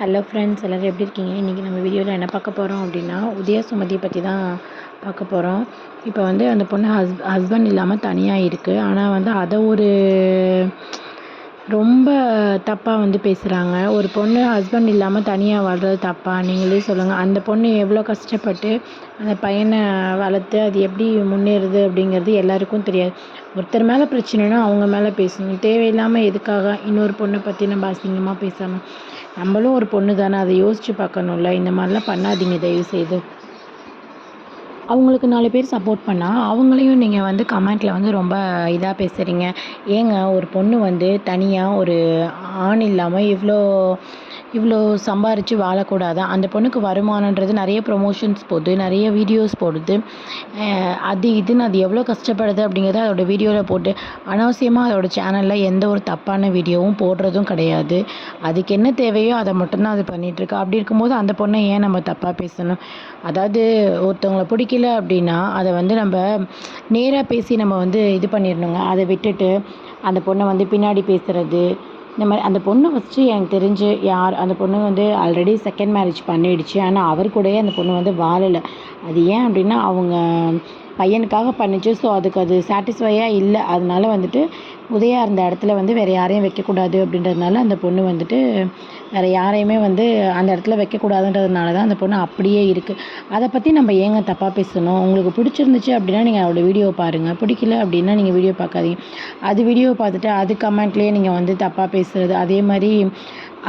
Hello friends எல்லோரும் எப்படி இருக்கீங்க? இன்றைக்கி நம்ம வீடியோவில் என்ன பார்க்க போகிறோம் அப்படின்னா உதய சுமதியை பற்றி தான் பார்க்க போகிறோம் இப்போ வந்து அந்த பொண்ணு ஹஸ் ஹஸ்பண்ட் இல்லாமல் தனியாக இருக்குது ஆனால் வந்து அதை ஒரு ரொம்ப தப்பாக வந்து பேசுகிறாங்க ஒரு பொண்ணு ஹஸ்பண்ட் இல்லாமல் தனியாக வாழ்றது தப்பா? நீங்களே சொல்லுங்கள் அந்த பொண்ணு எவ்வளோ கஷ்டப்பட்டு அந்த பையனை வளர்த்து அது எப்படி முன்னேறுது அப்படிங்கிறது எல்லாருக்கும் தெரியாது. ஒருத்தர் மேலே பிரச்சனைனா அவங்க மேலே பேசணும். தேவையில்லாமல் எதுக்காக இன்னொரு பொண்ணை பற்றி நம்ம அசிங்கமாக பேசாமல் நம்மளும் ஒரு பொண்ணு தானே அதை யோசித்து பார்க்கணும்ல. இந்த மாதிரிலாம் பண்ணாதீங்க. தயவு செய்து அவங்களுக்கு நாலு பேர் சப்போர்ட் பண்ணால் அவங்களையும் நீங்கள் வந்து கமெண்ட்டில் வந்து ரொம்ப இதாக பேசுகிறீங்க ஏங்க ஒரு பொண்ணு வந்து தனியாக ஒரு ஆண் இல்லாமல் இவ்வளோ இவ்வளோ சம்பாரித்து வாழக்கூடாதா? அந்த பொண்ணுக்கு வருமானன்றது நிறைய ப்ரொமோஷன்ஸ் போகுது நிறைய வீடியோஸ் போடுது. அது இதுன்னு அது எவ்வளோ கஷ்டப்படுது அப்படிங்கிறத அதோட வீடியோவில் போட்டு அனாவசியமாக அதோடய சேனலில் எந்த ஒரு தப்பான வீடியோவும் போடுறதும் கிடையாது. அதுக்கு என்ன தேவையோ அதை மட்டும்தான் அது பண்ணிகிட்ருக்கு அப்படி இருக்கும்போது அந்த பொண்ணை ஏன் நம்ம தப்பாக பேசணும்? அதாவது ஒருத்தவங்களை பிடிக்கல அப்படின்னா அதை வந்து நம்ம நேராக பேசி நம்ம வந்து இது பண்ணிடணுங்க. அதை விட்டுட்டு அந்த பொண்ணை வந்து பின்னாடி பேசுகிறது இந்த மாதிரி அந்த பொண்ணு ஃபஸ்ட்டு எனக்கு தெரிஞ்சு யார் அந்த பொண்ணு வந்து ஆல்ரெடி செகண்ட் மேரேஜ் பண்ணிடுச்சு. ஆனால் அவர் கூடயே அந்த பொண்ணு வந்து வாழலை. அது ஏன் அப்படின்னா அவங்க பையனுக்காக பண்ணிச்சு. ஸோ அதுக்கு அது சாட்டிஸ்ஃபையாக இல்லை. அதனால வந்துட்டு உதயா இருந்த இடத்துல வந்து வேறு யாரையும் வைக்கக்கூடாது அப்படின்றதுனால அந்த பொண்ணு வந்துட்டு வேறு யாரையுமே வந்து அந்த இடத்துல வைக்கக்கூடாதுன்றதுனால தான் அந்த பொண்ணு அப்படியே இருக்குது அதை பற்றி நம்ம ஏங்க தப்பாக பேசணும்? உங்களுக்கு பிடிச்சிருந்துச்சு அப்படின்னா நீங்கள் அவளோட வீடியோ பாருங்கள் பிடிக்கல அப்படின்னா நீங்கள் வீடியோ பார்க்காதீங்க. அது வீடியோ பார்த்துட்டு அது கமெண்ட்லேயே நீங்கள் வந்து தப்பாக பேசுகிறது அதே மாதிரி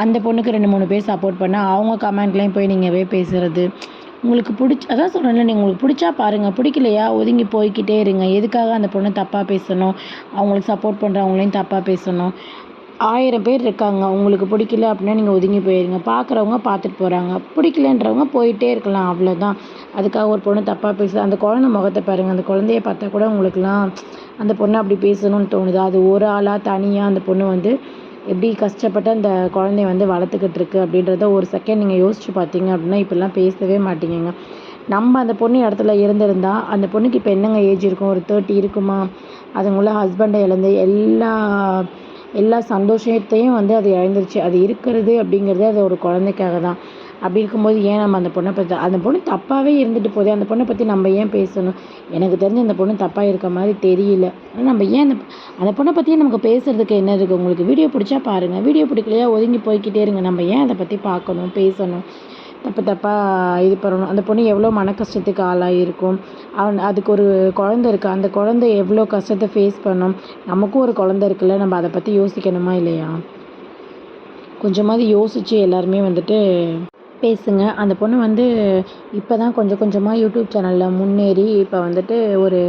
அந்த பொண்ணுக்கு ரெண்டு மூணு பேர் சப்போர்ட் பண்ணால் அவங்க கமெண்ட்லேயும் போய் நீங்கள் போய் பேசுகிறது உங்களுக்கு பிடிச்ச அதான் சொல்கிறேன்ல நீங்கள் உங்களுக்கு பிடிச்சா பாருங்கள் பிடிக்கலையா ஒதுங்கி போய்க்கிட்டே இருங்க. எதுக்காக அந்த பொண்ணை தப்பாக பேசணும்? அவங்களுக்கு சப்போர்ட் பண்ணுறவங்களையும் தப்பாக பேசணும். ஆயிரம் பேர் இருக்காங்க உங்களுக்கு பிடிக்கல அப்படின்னா நீங்கள் ஒதுங்கி போயிருங்க. பார்க்குறவங்க பார்த்துட்டு போகிறாங்க பிடிக்கலன்றவங்க போயிட்டே இருக்கலாம் அவ்வளோதான் அதுக்காக ஒரு பொண்ணு தப்பாக பேசுது அந்த குழந்தை முகத்தை பாருங்கள் அந்த குழந்தைய பார்த்தா கூட உங்களுக்குலாம் அந்த பொண்ணை அப்படி பேசணும்னு தோணுது. அது ஒரு ஆளாக தனியாக அந்த பொண்ணு வந்து எப்படி கஷ்டப்பட்டு அந்த குழந்தைய வந்து வளர்த்துக்கிட்டு இருக்கு அப்படின்றத ஒரு செகண்ட் நீங்கள் யோசிச்சு பார்த்தீங்க அப்படின்னா இப்படிலாம் பேசவே மாட்டீங்கங்க. நம்ம அந்த பொண்ணு இடத்துல இருந்திருந்தால் அந்த பொண்ணுக்கு இப்போ என்னங்க ஏஜ் இருக்கும்? ஒரு தேர்ட்டி இருக்குமா? அதுங்குள்ள ஹஸ்பண்டை இழந்து எல்லா எல்லா சந்தோஷத்தையும் வந்து அது இழந்துருச்சு. அது இருக்கிறது அப்படிங்கிறது அது ஒரு குழந்தைக்காக தான் அப்படி இருக்கும்போது ஏன் நம்ம அந்த பொண்ணை பற்றி அந்த பொண்ணு தப்பாகவே இருந்துட்டு போதே அந்த பொண்ணை பற்றி நம்ம ஏன் பேசணும்? எனக்கு தெரிஞ்சு அந்த பொண்ணு தப்பாக இருக்க மாதிரி தெரியல. ஆனால் நம்ம ஏன் அந்த அந்த பொண்ணை பற்றியே நமக்கு பேசுகிறதுக்கு என்ன இருக்குது உங்களுக்கு வீடியோ பிடிச்சா பாருங்கள் வீடியோ பிடிக்கலையா ஒதுங்கி போய்கிட்டே இருங்க. நம்ம ஏன் அதை பற்றி பார்க்கணும் பேசணும்? தப்பு தப்பாக இது பண்ணணும். அந்த பொண்ணு எவ்வளோ மன கஷ்டத்துக்கு ஆளாகிருக்கும் அவன் அதுக்கு ஒரு குழந்த இருக்குது அந்த குழந்தை எவ்வளோ கஷ்டத்தை ஃபேஸ் பண்ணும்? நமக்கும் ஒரு குழந்த இருக்குல்ல. நம்ம அதை பற்றி யோசிக்கணுமா இல்லையா? கொஞ்சமாவது யோசித்து எல்லாருமே வந்துட்டு பேசுங்க. அந்த பொண்ணு வந்து இப்போ தான் கொஞ்சம் கொஞ்சமாக யூடியூப் சேனலில் முன்னேறி இப்போ வந்துட்டு ஒரு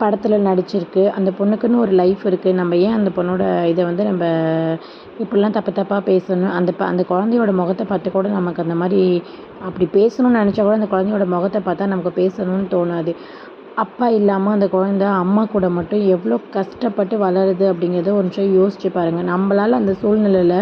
படத்தில் நடிச்சிருக்கு. அந்த பொண்ணுக்குன்னு ஒரு லைஃப் இருக்குது நம்ம ஏன் அந்த பொண்ணோட இதை வந்து நம்ம இப்படிலாம் தப்பு தப்பாக பேசணும்? அந்த ப அந்த குழந்தையோட முகத்தை பார்த்து கூட நமக்கு அந்த மாதிரி அப்படி பேசணும்னு நினச்சா கூட அந்த குழந்தையோட முகத்தை பார்த்தா நமக்கு பேசணும்னு தோணாது. அப்பா இல்லாமல் அந்த குழந்த அம்மா கூட மட்டும் எவ்வளோ கஷ்டப்பட்டு வளருது அப்படிங்கிறத ஒரு நிமிஷம் யோசிச்சு பாருங்கள் நம்மளால் அந்த சூழ்நிலையில்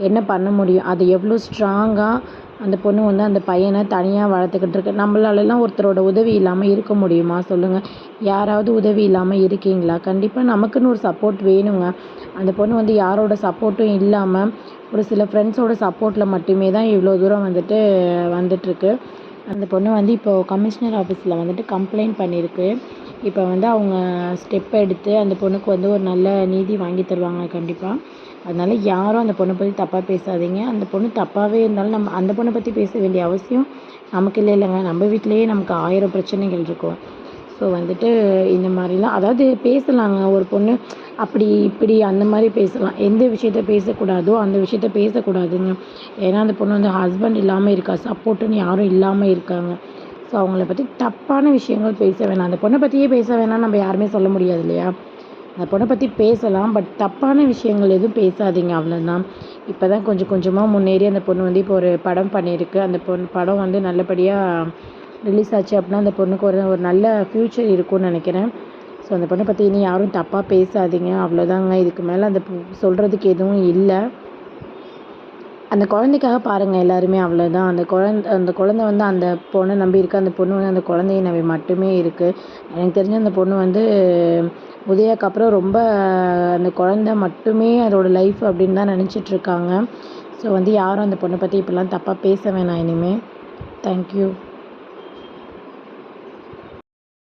என்ன பண்ண முடியும்? அது எவ்வளோ ஸ்ட்ராங்காக அந்த பொண்ணு வந்து அந்த பையனை தனியாக வளர்த்துக்கிட்டு இருக்கு. நம்மளாலலாம் ஒருத்தரோட உதவி இல்லாமல் இருக்க முடியுமா? சொல்லுங்கள் யாராவது உதவி இல்லாமல் இருக்கீங்களா? கண்டிப்பாக நமக்குன்னு ஒரு சப்போர்ட் வேணுங்க. அந்த பொண்ணு வந்து யாரோட சப்போர்ட்டும் இல்லாமல் ஒரு சில ஃப்ரெண்ட்ஸோட சப்போர்ட்டில் மட்டுமே தான் இவ்வளோ தூரம் வந்துட்டு வந்துட்டுருக்கு அந்த பொண்ணு வந்து இப்போது கமிஷனர் ஆஃபீஸில் வந்துட்டு கம்ப்ளைண்ட் பண்ணியிருக்கு இப்போ வந்து அவங்க ஸ்டெப் எடுத்து அந்த பொண்ணுக்கு வந்து ஒரு நல்ல நீதி வாங்கி தருவாங்க கண்டிப்பாக அதனால் யாரும் அந்த பொண்ணை பற்றி தப்பாக பேசாதீங்க. அந்த பொண்ணு தப்பாகவே இருந்தாலும் நம்ம அந்த பொண்ணை பற்றி பேச வேண்டிய அவசியம் நமக்கு இல்லை இல்லைங்க. நம்ம வீட்டிலையே நமக்கு ஆயிரம் பிரச்சனைகள் இருக்கும். ஸோ வந்துட்டு இந்த மாதிரிலாம் அதாவது பேசலாங்க. ஒரு பொண்ணு அப்படி இப்படி அந்த மாதிரி பேசலாம். எந்த விஷயத்த பேசக்கூடாதோ அந்த விஷயத்த பேசக்கூடாதுங்க. ஏன்னா அந்த பொண்ணு வந்து ஹஸ்பண்ட் இல்லாமல் இருக்கா? சப்போர்ட்டுன்னு யாரும் இல்லாமல் இருக்காங்க. ஸோ அவங்கள பற்றி தப்பான விஷயங்கள் பேச வேணாம். அந்த பொண்ணை பற்றியே பேச வேணாம் நம்ம யாருமே சொல்ல முடியாது இல்லையா? அந்த பொண்ணை பற்றி பேசலாம் பட் தப்பான விஷயங்கள் எதுவும் பேசாதீங்க அவ்வளோதான் இப்போ தான் கொஞ்சம் கொஞ்சமாக முன்னேறி அந்த பொண்ணு வந்து இப்போ ஒரு படம் பண்ணியிருக்கு. அந்த பொண்ணு படம் வந்து நல்லபடியாக ரிலீஸ் ஆச்சு அப்படின்னா அந்த பொண்ணுக்கு ஒரு ஒரு நல்ல ஃப்யூச்சர் இருக்கும்னு நினைக்கிறேன். ஸோ அந்த பொண்ணை பற்றி இனி யாரும் தப்பாக பேசாதீங்க அவ்வளோதாங்க இதுக்கு மேலே அந்த சொல்கிறதுக்கு எதுவும் இல்லை. அந்த குழந்தைக்காக பாருங்கள் எல்லாருமே அவ்வளோதான் அந்த குழந்த அந்த குழந்த வந்து அந்த பொண்ணை நம்பி இருக்குது அந்த பொண்ணு வந்து அந்த குழந்தையை நம்பி மட்டுமே இருக்குது எனக்கு தெரிஞ்ச அந்த பொண்ணு வந்து உதயாக்கு அப்புறம் ரொம்ப அந்த குழந்த மட்டுமே அதோட லைஃப் அப்படின்னு தான் நினச்சிட்ருக்காங்க ஸோ வந்து யாரும் அந்த பொண்ணை பற்றி இப்படிலாம் தப்பாக பேச வேணாம் இனிமேல் தேங்க்யூ